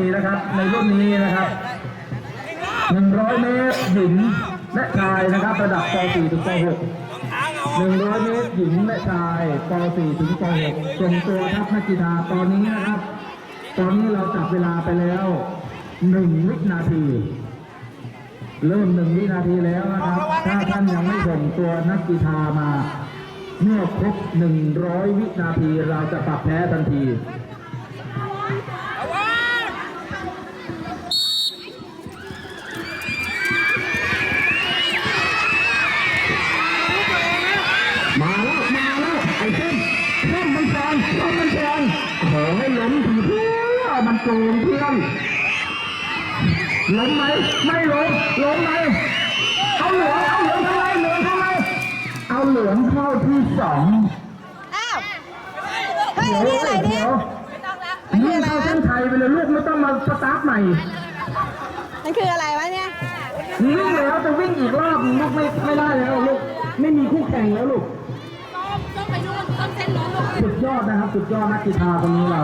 ีนะครับ ในรุ่นนี้นะครับ100 เมตรหญิงและชายนะครับ ระดับป .4 ถึงป .6 100 เมตรหญิงและชายป .4 ถึงป .6 ส่งตัวทัพนักกีฬาตอนนี้นะครับ ตอนนี้เราจับเวลาไปแล้ว 1 วินาที เริ่มหนึ่งวินาทีแล้วนะครับ ถ้าท่านยังไม่ส่งตัวนักกีฬามา เมื่อครบ 100 วินาทีเราจะปรับแพ้ทันที งเส้นมันแซงขอให้ล้มทีเพื่อมันโกงเพื่อนล้มไหมไม่ล้มล้มไหมเอาเหลืองเอาเหลืองทำไมเหลืองทำไมเอาเหลืองเข้าที่สองอ้าวเฮ้ยอันนี่อะไรเนี่ยมันคือนี่อะไรเข้าวะเส้นชัยไปเลยลูกไม่ต้องมาสตาร์ทใหม่ มันคืออะไรวะเนี่ยวิ่งแล้วจะวิ่งอีกรอบลูกไม่ไม่ได้แล้วลูกไม่มีคู่แข่งแล้วลูก ยอดนะครับสุดยอดนักกีฬาคนนี้เรา